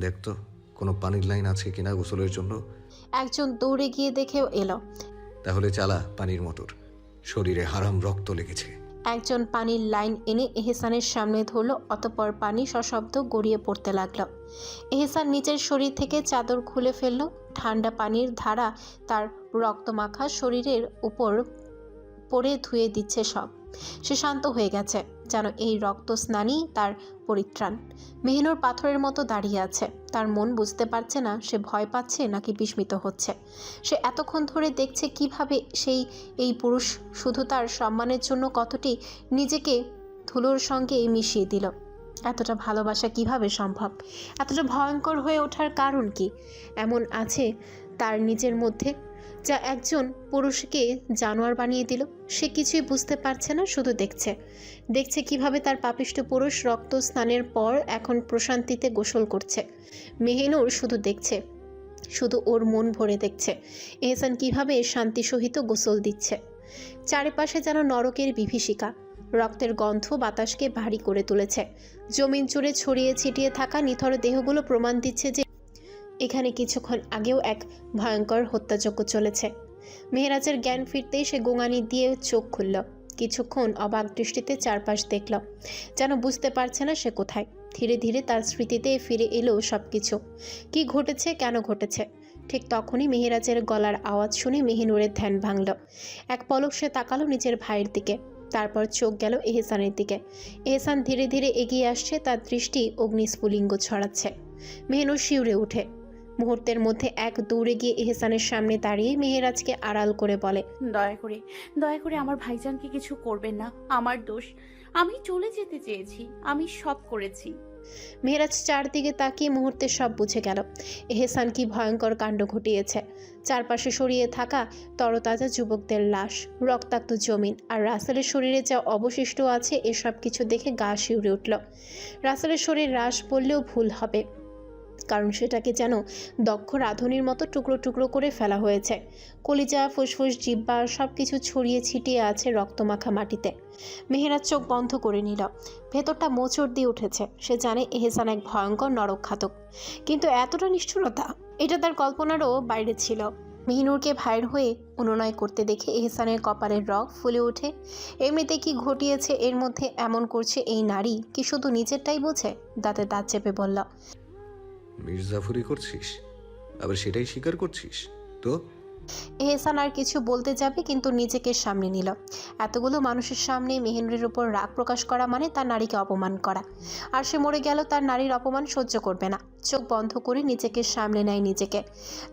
দেখ তো কোনো পানির লাইন আছে কিনা গোসলের জন্য। একজন দৌড়ে গিয়ে দেখেও এলো। তাহলে চালা পানির মোটর। শরীরে হারাম রক্ত লেগেছে। একজন পানির লাইন এনে এহসানের সামনে ধরল অতপর পানি সশব্দ গড়িয়ে পড়তে লাগল। এহসান নিজের শরীর থেকে চাদর খুলে ফেলল। ঠান্ডা পানির ধারা তার রক্তমাখা শরীরের উপর পড়ে ধুয়ে দিচ্ছে সব। সে শান্ত হয়ে গেছে। যেন এই রক্ত স্নানই তার পরিত্রাণ। মেহিনুর পাথরের মতো দাঁড়িয়ে আছে। তার মন বুঝতে পারছে না সে ভয় পাচ্ছে নাকি বিস্মিত হচ্ছে। সে এতক্ষণ ধরে দেখছে কীভাবে সেই, এই পুরুষ শুধু তার সম্মানের জন্য কতটি নিজেকে ধুলোর সঙ্গে মিশিয়ে দিল। এতটা ভালোবাসা কীভাবে সম্ভব? এতটা ভয়ঙ্কর হয়ে ওঠার কারণ কি? এমন আছে তার নিজের মধ্যে? যা একজন পুরুষকে জানোয়ার বানিয়ে দিল, সে কিছুই বুঝতে পারছে না, শুধু দেখছে। দেখছে কীভাবে তার পাপিষ্ট পুরুষ রক্ত স্নানের পর এখন প্রশান্তিতে গোসল করছে। মেহিনুর শুধু দেখছে, শুধু ওর মন ভরে দেখছে। এহসান কীভাবে শান্তি সহিত গোসল দিচ্ছে। চারিপাশে যেন নরকের বিভীষিকা, রক্তের গন্ধ বাতাসকে ভারী করে তুলেছে। জমিন জুড়ে ছড়িয়ে ছিটিয়ে থাকা নিথর দেহগুলো প্রমাণ দিচ্ছে যে এখানে কিছুক্ষণ আগেও এক ভয়ঙ্কর হত্যাযজ্ঞ চলেছে। মেহরাজের জ্ঞান ফিরতেই সে গোঙানি দিয়ে চোখ খুলল। কিছুক্ষণ অবাক দৃষ্টিতে চারপাশ দেখল। যেন বুঝতে পারছে না সে কোথায়। ধীরে ধীরে তার স্মৃতিতে ফিরে এলো সব কিছু কী ঘটেছে, কেন ঘটেছে? ঠিক তখনই মেহেরাজের গলার আওয়াজ শুনে মেহিনুরের ধ্যান ভাঙল। এক পলক সে তাকালো নিজের ভাইয়ের দিকে। তারপর চোখ গেল এহসানের দিকে। এহসান ধীরে ধীরে এগিয়ে আসছে, তার দৃষ্টি অগ্নিস্ফুলিঙ্গ ছড়াচ্ছে। মেহনুর শিউরে ওঠে মুহূর্তের মধ্যে এক দৌড়ে গিয়ে এহসানের সামনে দাঁড়িয়ে মেহেরাজকে আড়াল করে বলে দয়া করে দয়া করে আমার ভাইজানকে কিছু করবেন না আমার দোষ। আমি চলে যেতে চেয়েছি আমি সব করেছি। মেহরাজ চারদিকে তাকিয়ে মুহূর্তে সব বুঝে গেল। এহসান কি ভয়ঙ্কর কাণ্ড ঘটিয়েছে। চারপাশে সরিয়ে থাকা তরতাজা যুবকদের লাশ রক্তাক্ত জমিন আর রাসেলের শরীরে যা অবশিষ্ট আছে এসব কিছু দেখে গা শিউরে উঠল। রাসেলের শরীর হ্রাস বললেও ভুল হবে। কারণ সেটাকে যেন দক্ষ রাঁধুনির মতো টুকরো টুকরো করে ফেলা হয়েছে। কলিজা, ফুসফুস জিব্বা সব কিছু ছড়িয়ে ছিটিয়ে আছে রক্তমাখা মাটিতে। মেহেরাজ চোখ বন্ধ করে নিল। ভেতরটা মোচড় দিয়ে উঠেছে। সে জানে এহেসান এক ভয়ঙ্কর নরকঘাতক। কিন্তু এতটা নিষ্ঠুরতা, এটা তার কল্পনারও বাইরে ছিল। মেহিনুরকে ভাইয়ের হয়ে অনুনয় করতে দেখে এহসানের কপালের রগ ফুলে ওঠে। এমনিতে কি ঘটিয়েছে এর মধ্যে এমন করছে এই নারী, কি শুধু নিজেরটাই বোঝে? দাঁতে দাঁত চেপে বলল মির্জাফরি করছিস? আবার সেটাই স্বীকার করছিস? তো? এহসান আর কিছু বলতে যাবে, কিন্তু নিজেকে সামনে নিল। এতগুলো মানুষের সামনে মেহেনুরের উপর রাগ প্রকাশ করা মানে তার নারীকে অপমান করা। আর সে মরে গেল তার নারীর অপমান সহ্য করবে না। চোখ বন্ধ করে নিজেকে সামলে নেয় নিজেকে।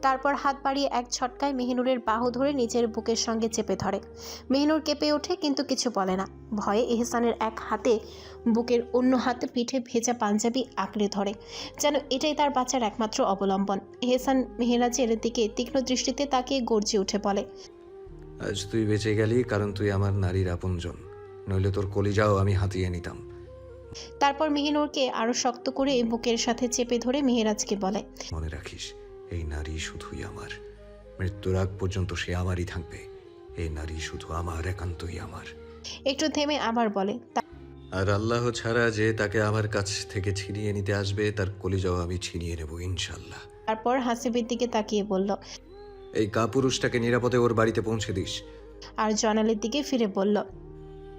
তারপর হাত বাড়িয়ে এক ছটকায় মেহিনুরের বাহু ধরে নিজের বুকের সঙ্গে চেপে ধরে। মেহিনুর কেঁপে ওঠে, কিন্তু কিছু বলে না। ভয়ে এহসানের এক হাতে বুকের অন্য হাতে পিঠে ভেজা পাঞ্জাবি আঁকড়ে ধরে। যেন এটাই তার বাচ্চার একমাত্র অবলম্বন। এহসান মেহেরাজের দিকে তীক্ষ্ণ দৃষ্টিতে তাকিয়ে গর্জে উঠে বলে আজ তুই বেঁচে গেলি কারণ তুই আমার নারীর আপনজন। নইলে তোর কলিজাও আমি হাতিয়ে নিতাম। তারপর মেহিনুরকে আরও শক্ত করে বুকের সাথে চেপে ধরে মেহেরাজকে বলে মনে রাখিস এই নারী শুধুই আমার। মৃত্যুর আগ পর্যন্ত সে আমারই থাকবে। এই নারী শুধু আমার একান্তই আমার। একটু থেমে আবার বলে আর আল্লাহ ছাড়া যে তাকে আমার কাছ থেকে ছিনিয়ে নিতে আসবে তার কলিজাও আমি ছিনিয়ে নেব ইনশাল্লাহ তারপর হাসিবের দিকে তাকিয়ে বলল এই কাপুরুষটাকে নিরাপদে ওর বাড়িতে পৌঁছে দিস। আর জয়নালের দিকে ফিরে বলল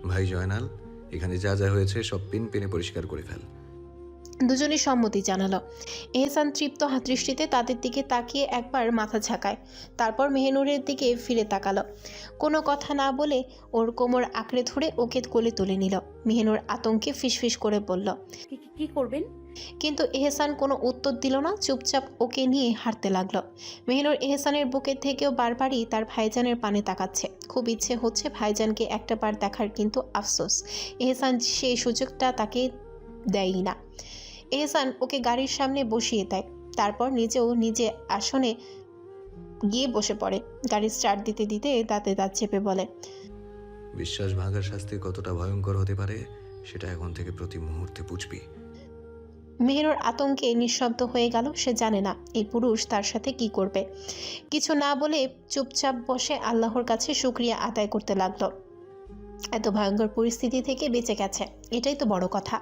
ভাই জয়নাল এখানে যা যা হয়েছে সব পিন পিনে পরিষ্কার করে ফেল। দুজনই সম্মতি জানালো। এহসান তৃপ্ত হাত দৃষ্টিতে তাদের দিকে তাকিয়ে একবার মাথা ঝাঁকায় তারপর মেহনুরের দিকে ফিরে তাকালো। কোনো কথা না বলে ওর কোমর আঁকড়ে ধরে ওকে কোলে তুলে নিল। মেহনুর আতঙ্কে ফিসফিস করে বলল কি করবেন? কিন্তু এহসান কোনো উত্তর দিল না, চুপচাপ ওকে নিয়ে হাঁটতে লাগল। মেহনুর এহসানের বুকের থেকেও বারবারই তার ভাইজানের পানে তাকাচ্ছে। খুব ইচ্ছে হচ্ছে ভাইজানকে একটা বার দেখার কিন্তু আফসোস। এহসান সেই সুযোগটা তাকে দেয়ই না। এহসান ওকে গাড়ির সামনে বসিয়ে দেয়। তারপর নিজেও নিজে আসনে গিয়ে বসে পড়ে। গাড়ি স্টার্ট দিতে দিতে দাঁতে দাঁত চেপে বলে, বিশ্বাস ভাঙার শাস্তি কতটা ভয়ঙ্কর হতে পারে, সেটা এখন থেকে প্রতি মুহূর্তে বুঝবি। মেহেরুর আতঙ্কে নিঃশব্দ হয়ে গেল, সে জানে না এই পুরুষ তার সাথে কি করবে। কিছু না বলে চুপচাপ বসে আল্লাহর কাছে শুক্রিয়া আদায় করতে লাগল। এত ভয়ঙ্কর পরিস্থিতি থেকে বেঁচে গেছে, এটাই তো বড় কথা।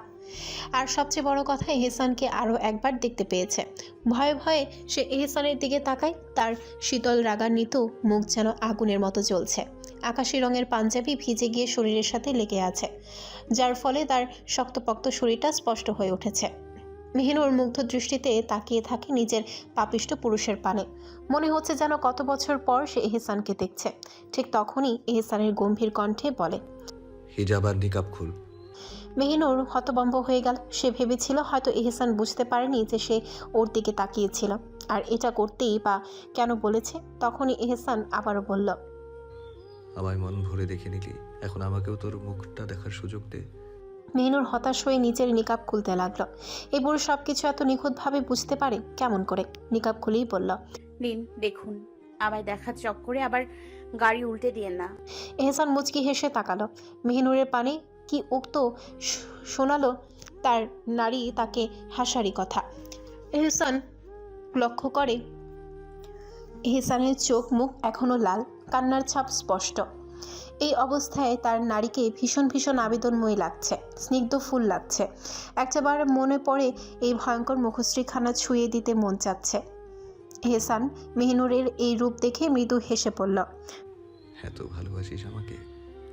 আর সবচেয়ে বড় কথা, এহসানকে আরও একবার দেখতে পেয়েছে। ভয়ে ভয়ে সে এহসানের দিকে তাকায়, তার শীতল রাগার রাগান্বিত মুখ যেন আগুনের মতো জ্বলছে। আকাশি রঙের পাঞ্জাবি ভিজে গিয়ে শরীরের সাথে লেগে আছে, যার ফলে তার শক্তপোক্ত শরীরটা স্পষ্ট হয়ে উঠেছে। মেহিনুর মুগ্ধ দৃষ্টিতে তাকিয়ে থাকে নিজের পাপিষ্ট পুরুষের পানে। মনে হচ্ছে যেন কত বছর পর সে এহসানকে দেখছে। ঠিক তখনই এহসানের গম্ভীর কণ্ঠে বলে হিজাব আর নিকাব খুল। মেহিনুর হতবম্ব হয়ে গেল। সে ভেবেছিল হয়তো এহসান বুঝতে পারেনি যে সে ওর দিকে তাকিয়েছিল। আর এটা করতেই বা কেন বলেছে? তখনই এহসান আবারও বলল আমায় মন ভরে দেখে নিলি। এখন আমাকেও তোর মুখটা দেখার সুযোগ দে। মেহিনুর হতাশ হয়ে নিচের নিকাব খুলতে লাগল। এই বুড়ো সব কিছু এত নিখুঁতভাবে বুঝতে পারে কেমন করে? নিকাব খুলেই বলল নিন দেখুন আমায় দেখার চক্করে আবার গাড়ি উল্টে দিয়েন না। এহসান মুচকি হেসে তাকালো। মেহিনুরের পানে কি উক্ত শোনালো তার নারী তাকে হাসারি কথা। এহসান লক্ষ্য করে এহসানের চোখ মুখ এখনও লাল কান্নার ছাপ স্পষ্ট। এই অবস্থায় তার নারীকে ভীষণ ভীষণ আবেদনময়ী লাগছে স্নিগ্ধ ফুল লাগছে। একটাবার মনে পড়ে এই ভয়ঙ্কর মুখশ্রীখানা ছুঁয়ে দিতে মন চাচ্ছে। হেসান মেহনুরের এই রূপ দেখে মৃদু হেসে পড়ল। এত ভালোবাসিস আমাকে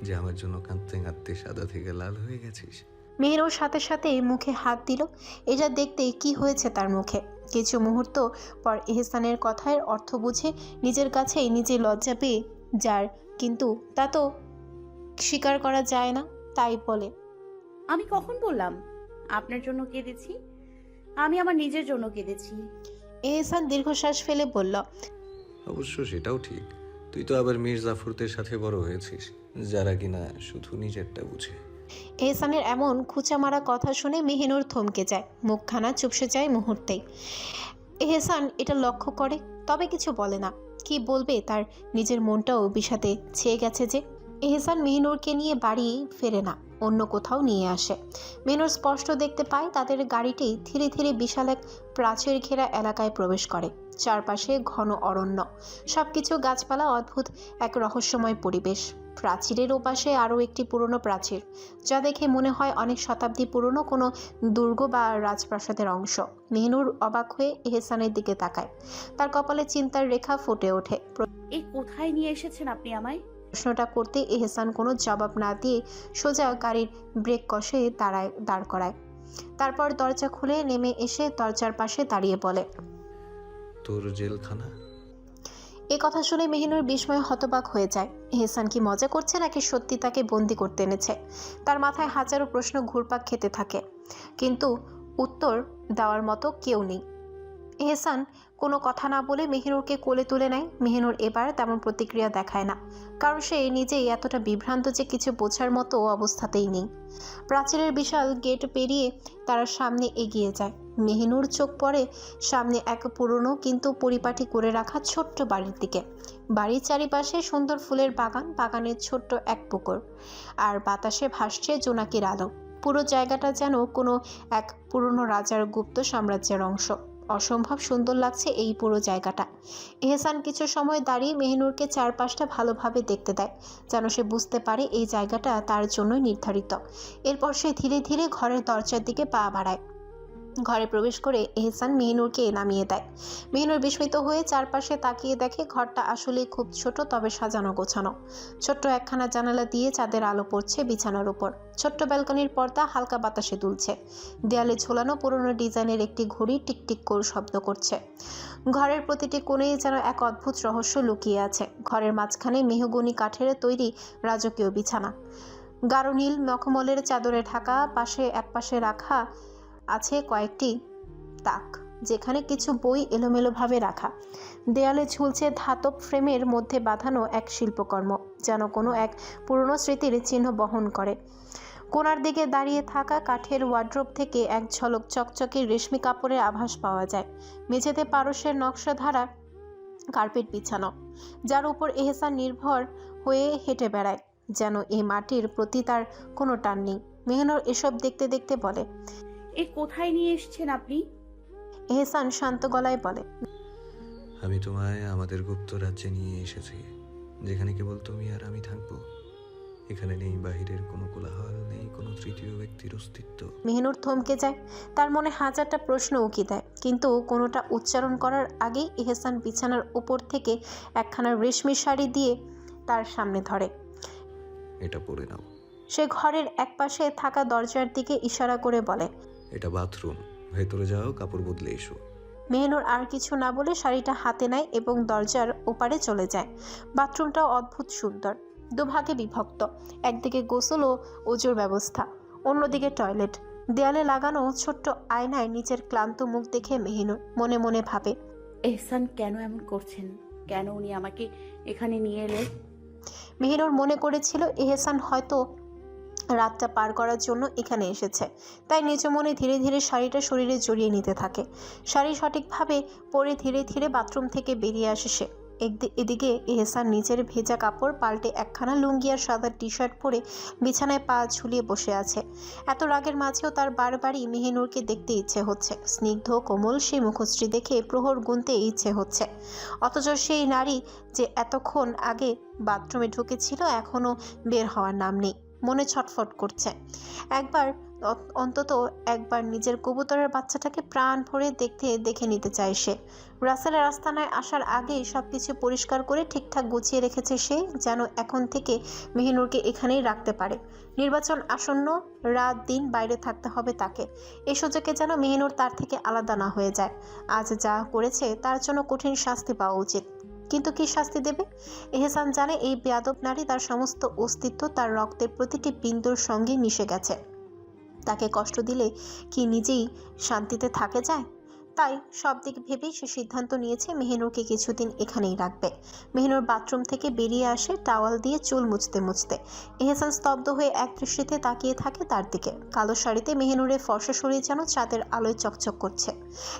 যে আমার জন্য কাঁদতে কাঁদতে সাদা থেকে লাল হয়ে গেছিস? মেহেরও সাথে সাথে মুখে হাত দিল। এটা দেখতে কি হয়েছে তার মুখে? কিছু মুহূর্ত পর এহসানের কথার অর্থ বুঝে নিজের কাছেই নিজে লজ্জা পেয়ে যার কিন্তু তা তো স্বীকার করা যায় না তাই বলে। আমি কখন বললাম? আপনার জন্য কেঁদেছি? আমি আমার নিজের জন্য কেঁদেছি। এহসান দীর্ঘশ্বাস ফেলে বলল অবশ্য সেটাও ঠিক। তুই তো আবার মীর জাফরদের সাথে বড় হয়েছিস যারা কিনা শুধু নিজেরটা বুঝে। এহসানের এমন খুচা মারা কথা শুনে মেহিনুর থমকে যায়। মুখখানা চুপসে যায় মুহূর্তেই। এহসান এটা লক্ষ্য করে তবে কিছু বলে না। কি বলবে তার নিজের মনটাও বিষাতে ছেয়ে গেছে যে এহসান মেহিনুরকে নিয়ে বাড়ি ফেরে না, অন্য কোথাও নিয়ে আসে। মেনুর স্পষ্ট দেখতে পায় তাদের গাড়িটি ধীরে ধীরে বিশাল এক প্রাচীর ঘেরা এলাকায় প্রবেশ করে। চারপাশে ঘন অরণ্য। সবকিছু গাছপালা, অদ্ভুত এক রহস্যময় পরিবেশ। প্রাচীরের ওপাশে আরও একটি পুরনো প্রাচীর যা দেখে মনে হয় অনেক শতাব্দী পুরনো কোনো দুর্গ বা রাজপ্রাসাদের অংশ। মেহনুর অবাক হয়ে এহসানের দিকে তাকায়। তার কপালে চিন্তার রেখা ফুটে ওঠে। এই কোথায় নিয়ে এসেছেন আপনি আমায়? প্রশ্নটা করতে এহসান কোনো জবাব না দিয়ে সোজা গাড়ির ব্রেক কষে দাঁড়ায় দাঁড় করায়। তারপর দরজা খুলে নেমে এসে দরজার পাশে দাঁড়িয়ে বলে তোর জেলখানা? এ কথা শুনে মেহিনুর বিস্ময়ে হতবাক হয়ে যায়। এহসান কি মজা করছে নাকি সত্যি তাকে বন্দি করতে এনেছে? তার মাথায় হাজারো প্রশ্ন ঘুরপাক খেতে থাকে। কিন্তু উত্তর দেওয়ার মতো কেউ নেই। এহসান কোনো কথা না বলে মেহিনুরকে কোলে তুলে নেয়। মেহিনুর এবার তেমন প্রতিক্রিয়া দেখায় না। কারণ সে নিজেই এতটা বিভ্রান্ত যে কিছু বোঝার মতো অবস্থাতেই নেই। প্রাচীরের বিশাল গেট পেরিয়ে তারা সামনে এগিয়ে যায়। মেহিনুর চোখ পড়ে সামনে এক পুরনো কিন্তু পরিপাটি করে রাখা ছোট্ট বাড়ির দিকে। বাড়ির চারিপাশে সুন্দর ফুলের বাগান, বাগানের ছোট্ট এক পুকুর। আর বাতাসে ভাসছে জোনাকির আলো। পুরো জায়গাটা যেন কোনো এক পুরনো রাজার গুপ্ত সাম্রাজ্যের অংশ। অসম্ভব সুন্দর লাগছে এই পুরো জায়গাটা। এহসান কিছু সময় দাঁড়িয়ে মেহনুরকে চারপাশটা ভালোভাবে দেখতে দেয়, যেন সে বুঝতে পারে এই জায়গাটা তার জন্যই নির্ধারিত। এরপর সে ধীরে ধীরে ঘরের দরজার দিকে পা বাড়ায়। ঘরে প্রবেশ করে এহসান মেহনুরকে নামিয়ে দেয়। মেহনুর বিস্মিত হয়ে চারপাশে তাকিয়ে দেখে ঘরটা আসলে খুব ছোট, তবে সাজানো গোছানো। ছোট্ট একখানা জানালা দিয়ে চাঁদের আলো পড়ছে বিছানার উপর। ছোট্ট ব্যালকনির পর্দা হালকা বাতাসে দুলছে। দেয়ালে ঝোলানো পুরনো ডিজাইনের একটি ঘড়ি টিকটিক করে শব্দ করছে। ঘরের প্রতিটি কোণেই যেন এক অদ্ভুত রহস্য লুকিয়ে আছে। ঘরের মাঝখানে মেহগনি কাঠের তৈরি রাজকীয় বিছানা। গাঢ় নীল মখমলের চাদরে ঢাকা, পাশে একপাশে রাখা আছে কয়েকটি তাক, যেখানে কিছু বই এলোমেলোভাবে রাখা। দেয়ালে ঝুলছে ধাতব ফ্রেমের মধ্যে বাঁধানো এক শিল্পকর্ম, যেন কোনো এক পুরনো স্মৃতির চিহ্ন বহন করে। কোনার দিকে দাঁড়িয়ে থাকা কাঠের ওয়ার্ড্রোব থেকে এক ঝলক চকচকে রেশমি কাপড়ের আভাস পাওয়া যায়। মেঝেতে পারস্যের নকশা ধারা কার্পেট বিছানো, যার উপর এহসান নির্ভর হয়ে হেঁটে বেড়ায়, যেন এই মাটির প্রতি তার কোনো টান নেই। মেহনুর এসব দেখতে দেখতে বলে এ কোথায় নিয়ে এসেছেন আপনি? এহসান শান্ত গলায় বলে আমি তোমায় আমাদের গুপ্ত রাজ্যে নিয়ে এসেছি যেখানে কেবল তুমি আর আমি থাকব। এখানে নেই বাহিরের কোনো কোলাহল নেই কোনো তৃতীয় ব্যক্তির অস্তিত্ব। মেহনুর থমকে যায় তার মনে হাজারটা প্রশ্ন উকি দেয় কিন্তু কোনোটা উচ্চারণ করার আগেই এহসান বিছানার উপর থেকে একখানা রেশমি শাড়ি দিয়ে তার সামনে ধরে। এটা পরে নাও। সে ঘরের একপাশে থাকা দরজার দিকে ইশারা করে বলে এটা বাথরুম ভেতরে যাও কাপড় বদলে এসো। মেহনুর আর কিছু না বলে শাড়িটা হাতে নেয় এবং দরজার ওপারে চলে যায়। বাথরুমটাও অদ্ভুত সুন্দর দুভাগে বিভক্ত। একদিকে গোসল ও ওজোর ব্যবস্থা অন্যদিকে টয়লেট। দেয়ালে লাগানো ছোট্ট আয়নায় নিচের ক্লান্ত মুখ দেখে মেহিনুর মনে মনে ভাবে এহসান কেন এমন করছেন? কেন উনি আমাকে এখানে নিয়ে এলেন? মেহিনুর মনে করেছিল এহসান হয়তো রাতটা পার করার জন্য এখানে এসেছে। তাই নিজ মনে ধীরে ধীরে শাড়িটা শরীরে জড়িয়ে নিতে থাকে। শাড়ি সঠিকভাবে পরে ধীরে ধীরে বাথরুম থেকে বেরিয়ে আসে সে। এদিকে এহসান নিজের ভেজা কাপড় পাল্টে একখানা লুঙ্গি আর সাদা টি শার্ট পরে বিছানায় পা ঝুলিয়ে বসে আছে। এত রাগের মাঝেও তার বারবারই মেহিনুরকে দেখতে ইচ্ছে হচ্ছে। স্নিগ্ধ, কোমল সেই মুখশ্রী দেখে প্রহর গুনতে ইচ্ছে হচ্ছে। অথচ সেই নারী যে এতক্ষণ আগে বাথরুমে ঢুকেছিল এখনও বের হওয়ার নাম নেই। মনে ছটফট করছে। একবার অন্তত একবার নিজের কবুতরের বাচ্চাটাকে প্রাণ ভরে দেখতে, দেখে নিতে চায় সে। রাসেলের আস্তানায় আসার আগেই সব কিছু পরিষ্কার করে ঠিকঠাক গুছিয়ে রেখেছে সে, যেন এখন থেকে মেহিনুরকে এখানেই রাখতে পারে। নির্বাচন আসন্ন রাত দিন বাইরে থাকতে হবে তাকে। এই সুযোগে যেন মেহিনুর তার থেকে আলাদা না হয়ে যায়। আজ যা করেছে তার জন্য কঠিন শাস্তি পাওয়া উচিত। কিন্তু কি শাস্তি দেবে? এহসান জানে এই বেয়াদব নারী তার সমস্ত অস্তিত্ব তার রক্তের প্রতিটি বিন্দুর সঙ্গে মিশে গেছে। তাকে কষ্ট দিলে কি নিজেই শান্তিতে থাকে যায়? তাই সব দিক ভেবেই সে সিদ্ধান্ত নিয়েছে মেহনুরকে কিছুদিন এখানেই রাখবে। মেহেনুর বাথরুম থেকে বেরিয়ে আসে টাওয়াল দিয়ে চুল মুছতে মুছতে। এহসান স্তব্ধ হয়ে এক দৃষ্টিতে তাকিয়ে থাকে তার দিকে। কালো শাড়িতে মেহেনুরের ফর্সা শরীর যেন চাঁদের আলোয় চকচক করছে।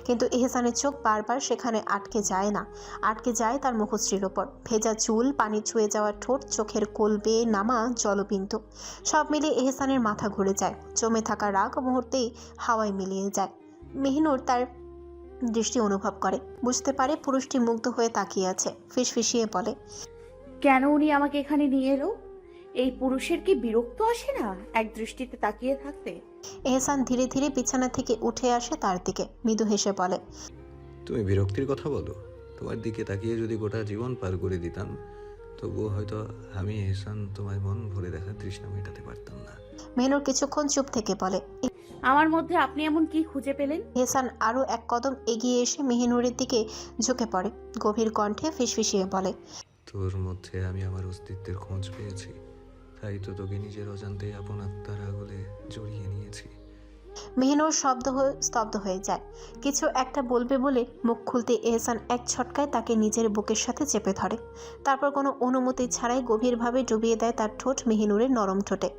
কিন্তু এহসানের চোখ বারবার সেখানে আটকে যায় না। আটকে যায় তার মুখশ্রীর ওপর। ভেজা চুল, পানি ছুঁয়ে যাওয়া ঠোঁট, চোখের কোল বেয়ে নামা জলবিন্দু। সব মিলিয়ে এহসানের মাথা ঘুরে যায়। জমে থাকা রাগ মুহূর্তেই হাওয়ায় মিলিয়ে যায়। মেহনুর তার দৃষ্টি অনুভব করে। বুঝতে পারে পুরুষটি মুগ্ধ হয়ে তাকিয়ে আছে। ফিসফিসিয়ে বলে কেন উনি আমাকে এখানে নিয়ে এলো? এই পুরুষের কি বিরক্ত আসে না এক দৃষ্টিতে তাকিয়ে থাকতে? এহসান ধীরে ধীরে বিছানা থেকে উঠে আসে তার দিকে। মৃদু হেসে বলে তুমি বিরক্তির কথা বলো। তোমার দিকে তাকিয়ে যদি গোটা জীবন পার করে দিতাম তবুও হয়তো আমি এহসান তোমায় মন ভরে দেখার তৃষ্ণা মেটাতে পারতাম না। মেহনুর কিছুক্ষণ চুপ থেকে বলে আমার মধ্যে আপনি এমন কি খুঁজে পেলেন? হেসান আরও এক কদম এগিয়ে এসে মেহিনুরের দিকে ঝুঁকে পড়ে গভীর কণ্ঠে ফিসফিসিয়ে বলে তোর মধ্যে আমি আমার অস্তিত্বের খোঁজ পেয়েছি। তাই তো তোকে নিজের অজান্তে আপন আত্মার আগলে জড়িয়ে নিয়েছি। মেহনুর শব্দ হয়ে, স্তব্ধ হয়ে যায়। কিছু একটা বলবে বলে মুখ খুলতে এহসান এক ছটকায় তাকে নিজের বুকের সাথে চেপে ধরে। তারপর কোনো অনুমতি ছাড়াই গভীরভাবে ডুবিয়ে দেয় তার ঠোঁট মেহিনুরের নরম ঠোঁটে।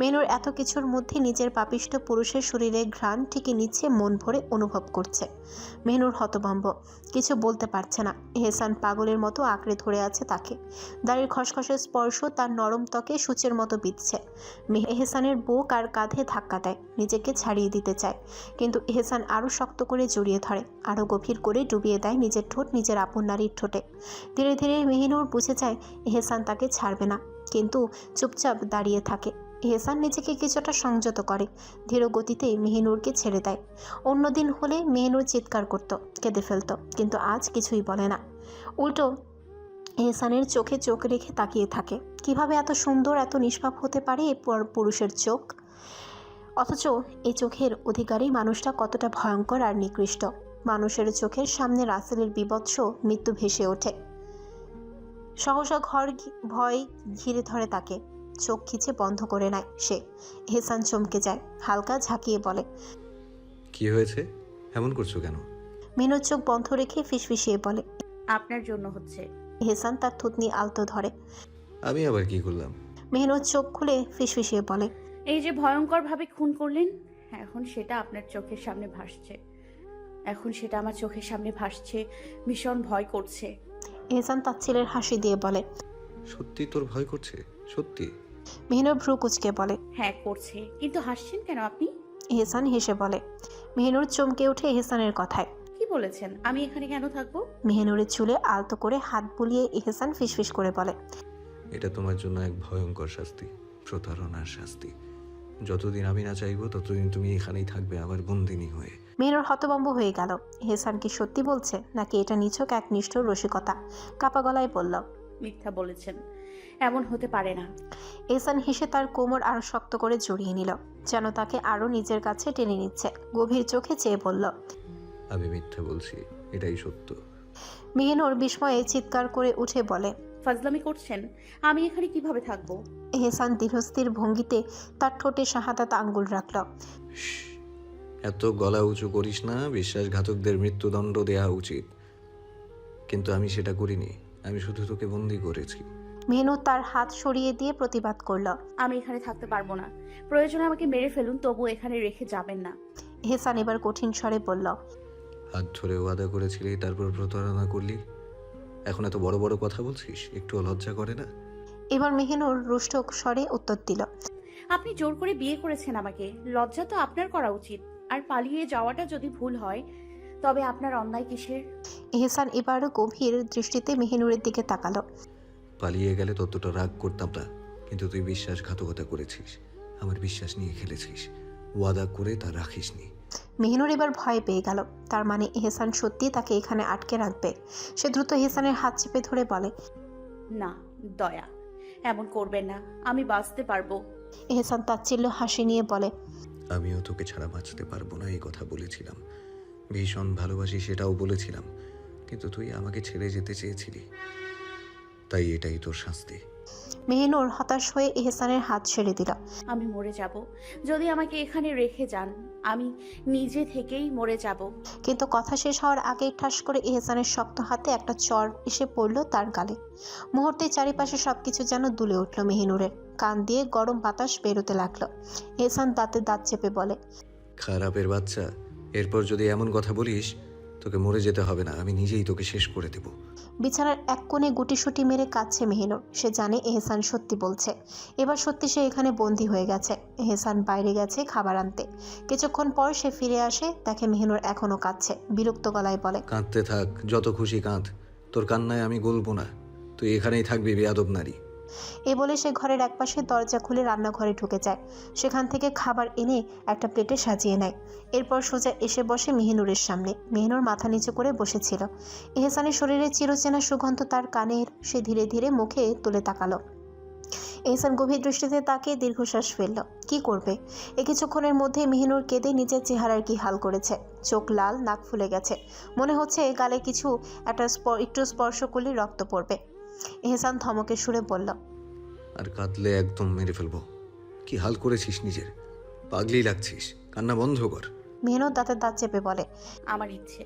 মেহনুর এত কিছুর মধ্যে নিজের পাপিষ্ট পুরুষের শরীরে ঘ্রাণ ঠিকই নিচ্ছে, মন ভরে অনুভব করছে। মেহনুর হতভম্ব, কিছু বলতে পারছে না। এহসান পাগলের মতো আঁকড়ে ধরে আছে তাকে। দাড়ির খসখসের স্পর্শ তার নরম ত্বকে সূচের মতো বিঁধছে। এহসানের বুক আর কাঁধে ধাক্কা দেয়। নিজেকে ছাড়িয়ে দিতে চায়। কিন্তু এহসান আরও শক্ত করে জড়িয়ে ধরে, আরও গভীর করে ডুবিয়ে দেয় নিজের ঠোঁট নিজের আপন নারীর ঠোঁটে। ধীরে ধীরে মেহিনুর বুঝে যায়, এহসান তাকে ছাড়বে না। কিন্তু চুপচাপ দাঁড়িয়ে থাকে। এহসান নিজেকে কিছুটা সংযত করে। ধীর গতিতে মেহিনুরকে ছেড়ে দেয়। অন্যদিন হলে মেহিনুর চিৎকার করত, কেঁদে ফেলত, কিন্তু আজ কিছুই বলে না। উল্টো এহসানের চোখে চোখ রেখে তাকিয়ে থাকে। কীভাবে এত সুন্দর, এত নিষ্পাপ হতে পারে পুরুষের চোখ? অথচ এই চোখের অধিকারী মানুষটা কতটা ভয়ঙ্কর আর নিকৃষ্ট। মানুষের চোখের সামনে রাসেলের বিবৎস মৃত্যু ভেসে ওঠে। সহসা ঘর ভয় ঘিরে ধরে তাকে। চোখ খিচে বন্ধ করে নেয় সে। হেসান চমকে যায় হালকা ঝাঁকিয়ে বলে কি হয়েছে? এমন করছ কেন? মেনুর চোখ বন্ধ রেখে ফিসফিসিয়ে বলে আপনার জন্য হচ্ছে। হেসান তার থুতনি আলতো ধরে। আমি আবার কি করলাম? মেহনুর চোখ খুলে ফিসফিসিয়ে বলে এই যে ভয়ঙ্করভাবে খুন করলেন এখন সেটা আপনার চোখের সামনে ভাসছে। এখন সেটা আমার চোখের সামনে ভাসছে ভীষণ ভয় করছে। এহসান তার ছেলের হাসি দিয়ে বলে সত্যি তোর ভয় করছে? সত্যি? মেহনুর ভ্রু কুচকে বলে হ্যাঁ করছে। কিন্তু হাসছেন কেন আপনি? এহসান হেসে বলে মেহনুর চমকে ওঠে এহসানের কথায় কি বলেছেন? আমি এখানে কেন থাকব? মেহনুরের চুলে আলতো করে হাত বুলিয়ে এহসান ফিসফিস করে বলে এটা তোমার জন্য এক ভয়ঙ্কর শাস্তি প্রতারণার শাস্তি। যতদিন আমি না চাইব ততদিন তুমি এখানেই থাকবে আবার বন্দিনী হয়ে। মেহনুর হতবম্ব হয়ে গেল। হেসান কি সত্যি বলছে নাকি এটা নিছক এক নিষ্ঠুর রসিকতা? কাপা গলায় বলল মিথ্যা বলেছেন। এমন হতে পারে না। এহসান হেসে তার কোমর আরও শক্ত করে জড়িয়ে নিল যেন তাকে আরও নিজের কাছে টেনে নিচ্ছে। গভীর চোখে চেয়ে বলল আমি মিথ্যা বলছি এটাই সত্য। মেহনুর বিস্ময়ে চিৎকার করে উঠে বলে ফাজলামি করছেন আমি এখানে কীভাবে থাকব? এহসান দীর্ঘস্থির ভঙ্গিতে তার ঠোঁটে শাহাদাত আঙ্গুল রাখল। এত গলা উঁচু করিস না বিশ্বাসঘাতকদের মৃত্যুদণ্ড দেয়া উচিত। কিন্তু আমি সেটা করিনি আমি শুধু তোকে বন্দি করেছি। মেহনুর তার হাত সরিয়ে দিয়ে প্রতিবাদ করল। আমি এখানে থাকতে পারব না। প্রয়োজনে আমাকে মেরে ফেলুন তবু এখানে রেখে যাবেন না। এহসান এবার কঠিন স্বরে বলল হাত ধরে ওয়াদা করেছিলি তারপর প্রতারণা করলি? এখন এত বড় বড় কথা বলছিস? একটু লজ্জা করে না? এবার মেহেনুর রুষ্ট স্বরে উত্তর দিল। আপনি জোর করে বিয়ে করেছেন আমাকে। লজ্জা তো আপনার করা উচিত। আর পালিয়ে যাওয়াটা যদি ভুল হয় তবে আপনার অন্যায় কিসের? এহসান এবারও গভীর দৃষ্টিতে মেহেনুরের দিকে তাকালো। পালিয়ে গেলে ততটা রাগ করতাম না কিন্তু তুই বিশ্বাসঘাতকতা করেছিস। আমার বিশ্বাস নিয়ে খেলেছিস। ওয়াদা করে তা রাখিসনি। মেহিনুর এবার ভয় পেয়ে গেল। তার মানে এহসান সত্যি তাকে এখানে আটকে রাখবে। সে দ্রুত এহসানের হাত চেপে ধরে বলে না দয়া এমন করবেন না আমি বাঁচতে পারব। এহসান তাচ্ছিল্য হাসি নিয়ে বলে আমিও তোকে ছাড়া বাঁচতে পারব না এই কথা বলেছিলাম। ভীষণ ভালোবাসি সেটাও বলেছিলাম কিন্তু তুই আমাকে ছেড়ে যেতে চেয়েছিলি। তাই এটাই তোর শাস্তি। মেহিনুর হতাশ হয়ে এহসানের হাত ছেড়ে দিল। আমি মরে যাব। যদি আমাকে এখানে রেখে যান আমি নিজে থেকেই মরে যাব। কিন্তু কথা শেষ হওয়ার আগেই ঠাস করে এহসানের শক্ত হাতে একটা চর এসে পড়ল তার গালে। মুহূর্তে চারিপাশে সবকিছু যেন দুলে উঠল মেহিনুরের। কান দিয়ে গরম বাতাস বেরোতে লাগল। এহসান দাঁতে দাঁত চেপে বলে খারাপের বাচ্চা এরপর যদি এমন কথা বলিস তোকে মরে যেতে হবে না আমি নিজেই তোকে শেষ করে দেব। বিছানার এক কোণে গুটিসুটি মেরে কাঁদছে মেহিনুর। সে জানে এহসান সত্যি বলছে। এবার সত্যি সে এখানে বন্দি হয়ে গেছে। এহসান বাইরে গেছে খাবার আনতে। কিছুক্ষণ পর সে ফিরে আসে, দেখে মেহিনুর এখনও কাঁদছে। বিরক্ত গলায় বলে, কাঁদতে থাক, যত খুশি কাঁদ। তোর কান্নায় আমি গলবো না। তুই এখানেই থাকবি, বেয়াদব নারী। এ বলে সে ঘরের একপাশে দরজা খুলে রান্নাঘরে ঢুকে যায়। সেখান থেকে খাবার এনে একটা প্লেটে সাজিয়ে নেয়। এরপর সোজা এসে বসে মেহিনুরের সামনে। মেহিনুর মাথা নিচু করে বসেছিল। এহসানের শরীরে চিরচেনা সুগন্ধ তার কানের, সে ধীরে ধীরে মুখে তুলে তাকালো। এহসান গভীর দৃষ্টিতে তাকে দীর্ঘশ্বাস ফেলল। কি করবে? এ কিছুক্ষণের মধ্যে মেহিনুর কেঁদে নিজের চেহারার কি হাল করেছে। চোখ লাল, নাক ফুলে গেছে। মনে হচ্ছে গালে কিছু একটা একটু স্পর্শ করলে রক্ত পড়বে। এহসান ধমকে সুরে বলল আর কাঁদলে একদম মেরে ফেলব। কি হাল করেছিস নিজের? পাগলি লাগছিস। কান্না বন্ধ কর। মেহনুর দাঁতের দাঁত চেপে বলে আমার ইচ্ছে।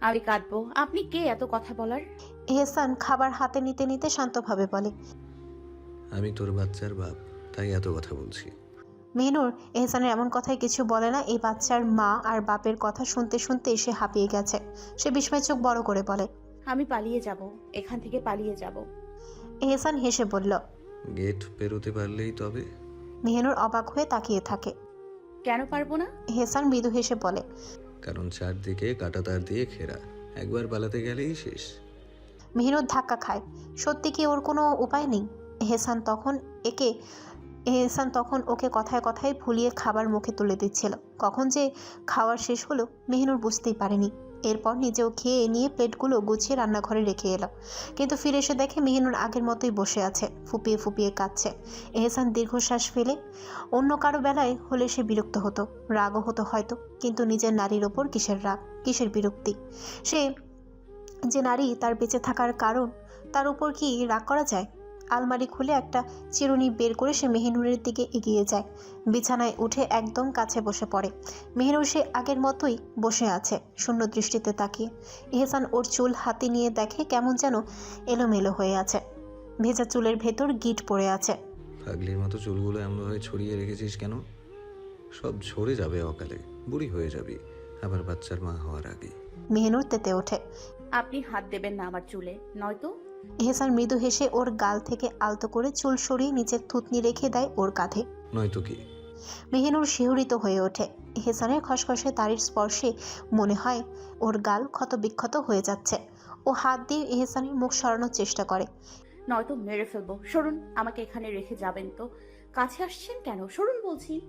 আমি কাঁদবো। আপনি কে এত কথা বলার? এহসান খাবার হাতে নিতে নিতে শান্তভাবে বলে আমি তোর বাচ্চার বাপ তাই এত কথা বলছি। মেহনুর এহসানের এমন কথায় কিছু বলে না। এই বাচ্চার মা আর বাপের কথা শুনতে শুনতে সে হাঁপিয়ে গেছে। সে বিস্ময় চোখ বড় করে বলে আমি পালিয়ে যাব এখান থেকে পালিয়ে যাব। এহসান হেসে বলল গেট পেরোতে পারলেই তবে। মেহনুর অবাক হয়ে তাকিয়ে থাকে। কেন পারব না? এহসান মৃদু হেসে বলে কারণ চারদিকে কাটাতার দিয়ে ঘেরা একবার পালাতে গেলেই শেষ। মেহনুর ধাক্কা খায় সত্যি কি ওর কোনো উপায় নেই? এহসান তখন একে এহসান তখন ওকে কথায় কথায় ভুলিয়ে খাবার মুখে তুলে দিচ্ছিল। কখন যে খাওয়ার শেষ হলো মেহনুর বুঝতেই পারেনি। এরপর নিজেও খেয়ে নিয়ে প্লেটগুলো গুছিয়ে রান্নাঘরে রেখে এলো। কিন্তু ফিরে এসে দেখে মেহিনুর আগের মতোই বসে আছে, ফুপিয়ে ফুপিয়ে কাঁদছে। এহসান দীর্ঘশ্বাস ফেলে অন্য কারও বেলায় হলে সে বিরক্ত হতো, রাগও হতো হয়তো, কিন্তু নিজের নারীর ওপর কিসের রাগ, কিসের বিরক্তি? সে যে নারী তার বেঁচে থাকার কারণ, তার উপর কি রাগ করা যায়? আলমারি খুলে একটা চিরুনি বের করে সে মেহিনুরের দিকে এগিয়ে যায়। বিছানায় উঠে একদম কাছে বসে পড়ে। মেহিনুর সে আগের মতোই বসে আছে শূন্য দৃষ্টিতে তাকিয়ে। এহসান ওর চুল হাতে নিয়ে দেখে কেমন যেন এলোমেলো হয়ে আছে। ভেজা চুলের ভেতর গিট পড়ে আছে। পাগলির মতো চুলগুলো এমনভাবে ছড়িয়ে রেখেছিস কেন? সব ঝরে যাবে অকালে বুড়ি হয়ে যাবি আবার বাচ্চার মা হওয়ার আগে। মেহিনুর তেতে ওঠে। আপনি হাত দেবেন না আমার চুলে নয়তো এহসান মৃদু হেসে ওর গাল থেকে আলতো করে চুল সরিয়ে নিচের থুতনি রেখে দেয় ওর কাঁধে। নয়তো কি? মেহিনুর শিহরিত হয়ে ওঠে। এহসানের খসখসে তারির স্পর্শে মনে হয় ওর গাল ক্ষতবিক্ষত হয়ে যাচ্ছে। ও হাত দিয়ে এহসানের মুখ সরানোর চেষ্টা করে। নয়তো মেরে ফেলব। সরুন আমাকে এখানে রেখে যাবেন তো। কাছে আসছেন কেন? সরুন বলছি।